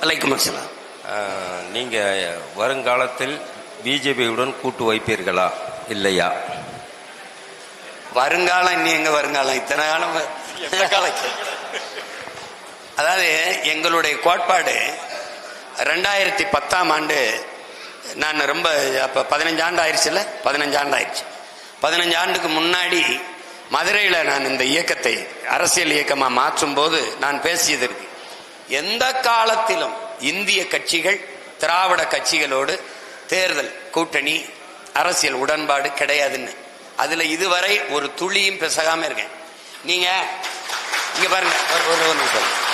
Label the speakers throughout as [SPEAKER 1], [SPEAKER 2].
[SPEAKER 1] அலைக்கும் அஸ்ஸலாம்.
[SPEAKER 2] அஹ், நீங்க வருங்காலத்தில் பிஜேபியுடன் கூட்டு வைப்பீர்களா? இல்லையா?
[SPEAKER 1] வருங்காலம் இன்னி எங்க வருங்காலம்? இத்தனை காலம் அதாவது எங்களுடைய கோட்பாடு ரெண்டாயிரத்தி பத்தாம் ஆண்டு நான் ரொம்ப அப்போ பதினஞ்சு ஆண்டு ஆயிடுச்சுல்ல பதினஞ்சு ஆண்டு ஆயிடுச்சு பதினஞ்சு ஆண்டுக்கு முன்னாடி மதுரையில் நான் இந்த இயக்கத்தை அரசியல் இயக்கமாக மாற்றும் போது நான் பேசியது இருக்கு. எந்த காலத்திலும் இந்திய கட்சிகள் திராவிட கட்சிகளோடு தேர்தல் கூட்டணி அரசியல் உடன்பாடு கிடையாதுன்னு. அதுல இதுவரை ஒரு துளியும் பிசகாம இருக்கேன். நீங்க இங்க பாருங்க ஒரு- ஒரு நிமிஷம்.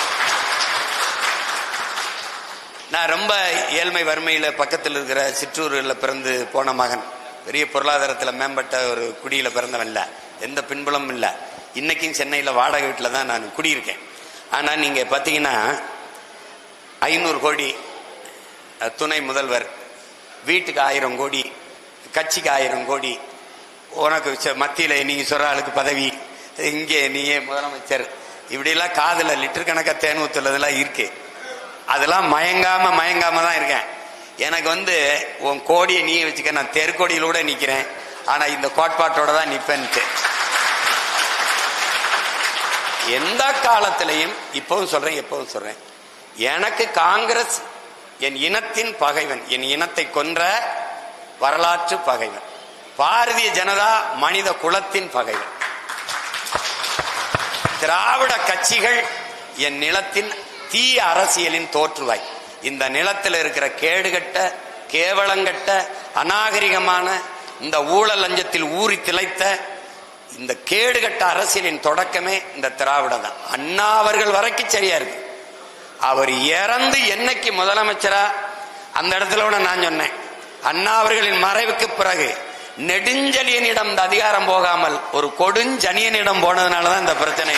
[SPEAKER 1] நான் ரொம்ப ஏழ்மை வறுமையில பக்கத்தில் இருக்கிற சிற்றூரில் பிறந்து போன மகன். பெரிய பொருளாதாரத்தில் மேம்பட்ட ஒரு குடியில பிறந்தவன் இல்ல. எந்த பின்புலமும் இல்லை. இன்னைக்கும் சென்னையில் வாடகை வீட்டில் தான் நான் குடியிருக்கேன். ஆனால் நீங்கள் பார்த்தீங்கன்னா ஐநூறு கோடி துணை முதல்வர் வீட்டுக்கு ஆயிரம் கோடி கட்சிக்கு ஆயிரம் கோடி உனக்கு ச- மத்தியில சொல்கிற சொல்ற ஆளுக்கு பதவி இங்கே நீயே முதலமைச்சர். இப்படிலாம் காதில் லிட்டர் கணக்காக தேன் ஊத்துறதெல்லாம் இருக்குது அதெல்லாம் மயங்காமல் மயங்காமல் தான் இருக்கேன். எனக்கு வந்து உன் கோடியை நீ வச்சுக்க நான் தெருக்கோடியில் கூட நிற்கிறேன் ஆனால் இந்த கோட்பாட்டோட தான் நிற்பேன்ட்டு எந்த காலத்திலையும் இப்பவும் சொல்றேன் எப்பவும் சொல்றேன். எனக்கு காங்கிரஸ் என் இனத்தின் பகைவன் என் இனத்தை கொன்ற வரலாற்று பகைவன். பாரதிய ஜனதா மனித குலத்தின் பகைவன். திராவிட கட்சிகள் என் நிலத்தின் தீய அரசியலின் தோற்றுவாய். இந்த நிலத்தில் இருக்கிற கேடுகட்ட கேவலங்கட்ட அநாகரிகமான இந்த ஊழல் லஞ்சத்தில் ஊறி திளைத்த இந்த கேடுகட்ட அரசியலின் தொடக்கமே இந்த திராவிட தான். அண்ணா அவர்கள் வரைக்கும் சரியா இருக்கு. அவர் இறந்து என்னைக்கு முதலமைச்சரா? அந்த இடத்துல கூட நான் சொன்னேன். அண்ணா அவர்களின் மறைவுக்கு பிறகு நெடுஞ்செழியனிடம் இந்த அதிகாரம் போகாமல் ஒரு கொடுஞ்சனியனிடம் போனதுனாலதான் இந்த பிரச்சனை.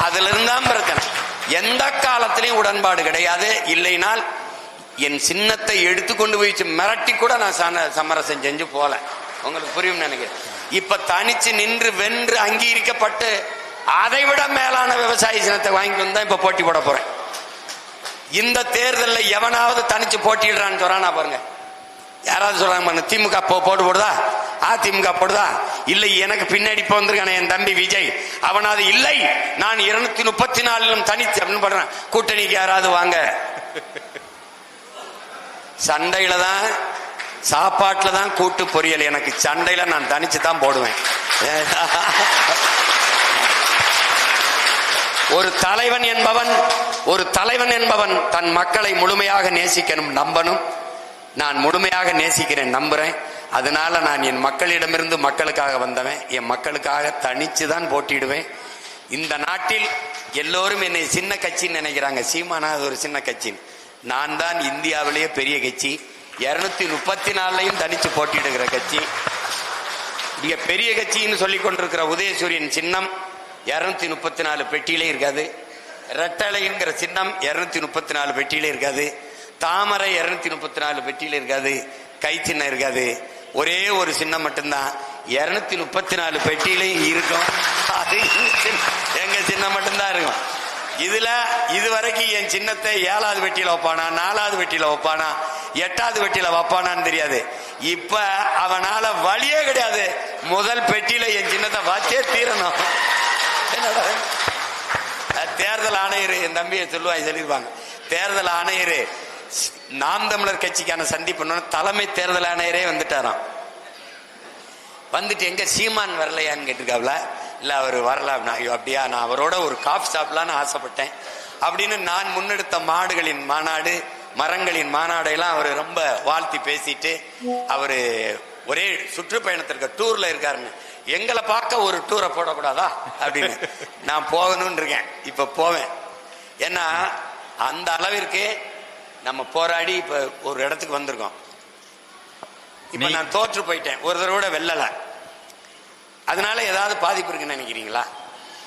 [SPEAKER 1] அதுல இருந்தான் பிரச்சனை. எந்த காலத்திலையும் உடன்பாடு கிடையாது. இல்லைனால் என் சின்னத்தை எடுத்துக்கொண்டு போய் மிரட்டி கூட நான் சமரசம் செஞ்சு போல உங்களுக்கு புரியும் நினைக்கிறேன். இப்ப தனிச்சு நின்று வென்று அங்கீகரிக்கப்பட்டு அதை விட மேலான விவசாய சினத்தை வாங்கி வந்தா இப்ப போட்டி போட போறேன். இந்த தேர்தலில் எவனாவது தனிச்சு போட்டிடுறான்னு சொல்றானா பாருங்க. யாராவது சொல்றாங்க திமுக போட்டு போடுதா? அதிமுக போடுதா? இல்லை எனக்கு பின்னாடி இப்போ வந்திருக்கானே என் தம்பி விஜய். அவனாவது இல்லை நான் இருநூத்தி முப்பத்தி நாலிலும் தனித்து அப்படின்னு பண்றேன் கூட்டணிக்கு யாராவது வாங்க. சண்டையில தான் சாப்பாட்டில் தான் கூட்டு பொரியல். எனக்கு சண்டையில் நான் தனிச்சு தான் போடுவேன். ஒரு தலைவன் என்பவன் ஒரு தலைவன் என்பவன் தன் மக்களை முழுமையாக நேசிக்கணும் நம்பணும். நான் முழுமையாக நேசிக்கிறேன் நம்புறேன். அதனால நான் என் மக்களிடமிருந்து மக்களுக்காக வந்தவன். என் மக்களுக்காக தனிச்சு தான் போட்டிடுவேன் இந்த நாட்டில் எல்லோரும் என்னை சின்ன கட்சின்னு நினைக்கிறாங்க. சீமானா அது ஒரு சின்ன கட்சி. நான் தான் இந்தியாவிலேயே பெரிய கட்சி. இருநூத்தி முப்பத்தி நாலுலையும் தனிச்சு போட்டியிடுகிற கட்சி. இங்க பெரிய கட்சின்னு சொல்லிக் கொண்டிருக்கிற உதயசூரியன் சின்னம் இருநூத்தி முப்பத்தி நாலு பெட்டியிலே இருக்காது. ரெட்டலைங்கிற சின்னம் இருநூத்தி முப்பத்தி நாலு பெட்டியிலே இருக்காது. தாமரை இருநூத்தி முப்பத்தி நாலு பெட்டியில இருக்காது. கை சின்னம் இருக்காது. ஒரே ஒரு சின்னம் மட்டும்தான். இருநூத்தி முப்பத்தி நாலு பெட்டியிலையும் இருக்கும். அது எங்க சின்னம் மட்டும்தான் இருக்கும். இதுல இதுவரைக்கும் என் சின்னத்தை ஏழாவது பெட்டியில வைப்பானா நாலாவது பெட்டியில வைப்பானா எட்டாவது பெட்டியில வைப்பானான்னு தெரியாது. இப்ப அவனால வழியே கிடையாது. முதல் பெட்டியில என் சின்னத்தை வச்சே தீரணும். தேர்தல் ஆணையர் என் தம்பியை சொல்லுவாங்க சொல்லியிருப்பாங்க. தேர்தல் ஆணையர் நாம் தமிழர் கட்சிக்கான சந்திப்பு தலைமை தேர்தல் ஆணையரே வந்துட்டாராம். வந்துட்டு எங்க சீமான் வரலையான்னு கேட்டிருக்காப்ல? இல்ல அவர் வரல. நான் ஐயோ, அப்படியா? நான் அவரோட ஒரு காஃபி சாப்பிடலான்னு ஆசைப்பட்டேன். அப்படின்னு நான் முன்னெடுத்த மாடுகளின் மாநாடு மரங்களின் மாநாடு எல்லாம் அவர் ரொம்ப வாழ்த்தி பேசிட்டு அவரு ஒரே சுற்றுப்பயணத்திற்கு டூர்ல இருக்காருன்னு எங்களை பார்க்க ஒரு டூரை போடக்கூடாதா? அப்படின்னு. நான் போகணும்னு இருக்கேன் இப்ப போவேன். ஏன்னா அந்த அளவிற்கு நம்ம போராடி இப்ப ஒரு இடத்துக்கு வந்திருக்கோம். இப்ப நான் தோற்று போயிட்டேன். ஒரு தடவை கூட வெல்லல. அதனால ஏதாவது பாதிப்பு இருக்குன்னு நினைக்கிறீங்களா?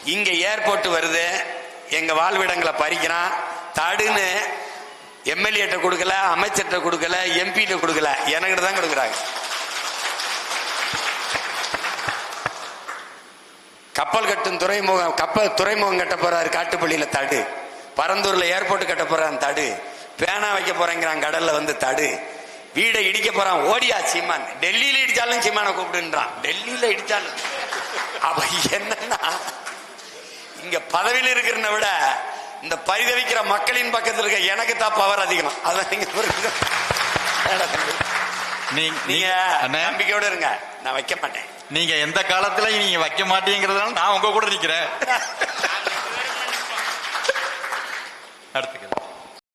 [SPEAKER 1] இங்க ஏர்போர்ட் வருது. எங்க வாழ்விடங்களை பறிக்கிறான். தடுன்னு எம்எல்ஏட்ட கொடுக்கல அமைச்சர்கிட்ட கொடுக்கல எம்பிட்ட கொடுக்கல. எனக்கிட்ட தான் கொடுக்குறாங்க. கப்பல் கட்டும் துறைமுகம் கப்பல் துறைமுகம் கட்ட போறாரு காட்டுப்பள்ளியில தடு. பரந்தூர்ல ஏர்போர்ட் கட்ட போறான் தடு. பேனா வைக்க போறேங்கிறான் கடல்ல வந்து தடு. வீடை இடிக்க போறான் ஓடியா சீமான். டெல்லியில இடிச்சாலும் சீமானை கூப்பிடுன்றான். டெல்லியில இடிச்சாலும். அப்ப என்னன்னா இங்க பதவியில் இருக்கிறத விட இந்த பரிதவிக்கிற மக்களின் பக்கத்தில் இருக்க எனக்கு தான் பவர் அதிகம். அதான் நீங்க.
[SPEAKER 3] நீங்க
[SPEAKER 1] நம்பிக்கையோட இருங்க. நான் வைக்க மாட்டேன்.
[SPEAKER 3] நீங்க எந்த காலத்துல நீங்க வைக்க மாட்டீங்கிறதுனால நான் உங்க கூட நிக்கிறேன் அடுத்து கேள்வி.